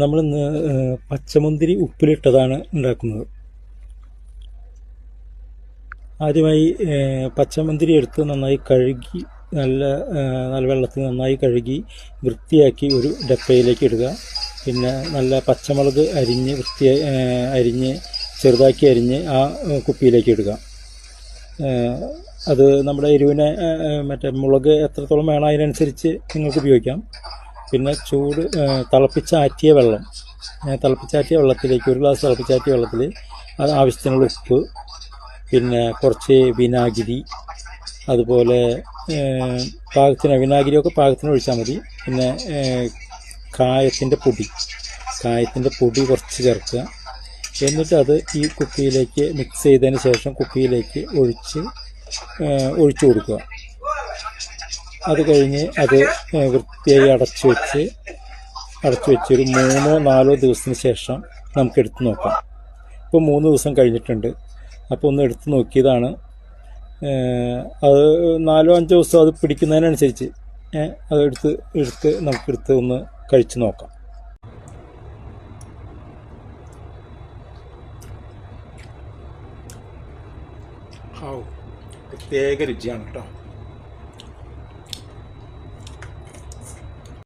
നമ്മളിന്ന് ഇന്ന് പച്ചമുന്തിരി ഉപ്പിലിട്ടതാണ് ഉണ്ടാക്കുന്നത്. ആദ്യമായി പച്ചമുന്തിരി എടുത്ത് നന്നായി കഴുകി നല്ല നല്ല വെള്ളത്തിൽ നന്നായി കഴുകി വൃത്തിയാക്കി ഒരു ഡപ്പയിലേക്ക് ഇടുക. പിന്നെ നല്ല പച്ചമുളക് അരിഞ്ഞ് വൃത്തിയായി അരിഞ്ഞ് ചെറുതാക്കി അരിഞ്ഞ് ആ കുപ്പിയിലേക്ക് ഇടുക. അത് നമ്മുടെ എരിവിനെ മറ്റേ മുളക് എത്രത്തോളം വേണം അതിനനുസരിച്ച് നിങ്ങൾക്ക് ഉപയോഗിക്കാം. പിന്നെ ചൂട് തിളപ്പിച്ചാറ്റിയ വെള്ളം. തിളപ്പിച്ചാറ്റിയ വെള്ളത്തിലേക്ക് ഒരു ഗ്ലാസ് തിളപ്പിച്ചാറ്റിയ വെള്ളത്തിൽ അത് ആവശ്യത്തിനുള്ള ഉപ്പ് പിന്നെ കുറച്ച് വിനാഗിരി അതുപോലെ പാകത്തിന് വിനാഗിരിയൊക്കെ പാകത്തിന് ഒഴിച്ചാൽ മതി. പിന്നെ കായത്തിന്റെ പൊടി കായത്തിന്റെ പൊടി കുറച്ച് ചേർക്കുക. എന്നിട്ട് അത് ഈ കുപ്പിയിലേക്ക് മിക്സ് ചെയ്തതിന് ശേഷം കുപ്പിയിലേക്ക് ഒഴിച്ച് ഒഴിച്ചു കൊടുക്കുക. അത് കഴിഞ്ഞ് അത് വൃത്തിയായി അടച്ചു വെച്ച് അടച്ചു വെച്ച് ഒരു മൂന്നോ നാലോ ദിവസത്തിന് ശേഷം നമുക്ക് എടുത്ത് നോക്കാം. ഇപ്പോൾ മൂന്ന് ദിവസം കഴിഞ്ഞിട്ടുണ്ട്. അപ്പോൾ ഒന്ന് എടുത്ത് നോക്കിയതാണ്. അത് നാലോ അഞ്ചോ ദിവസം അത് പിടിക്കുന്നതിനനുസരിച്ച് അത് എടുത്ത് എടുത്ത് നമുക്കെടുത്ത് ഒന്ന് കഴിച്ചു നോക്കാം. പ്രത്യേക രുചിയാണ് കേട്ടോ.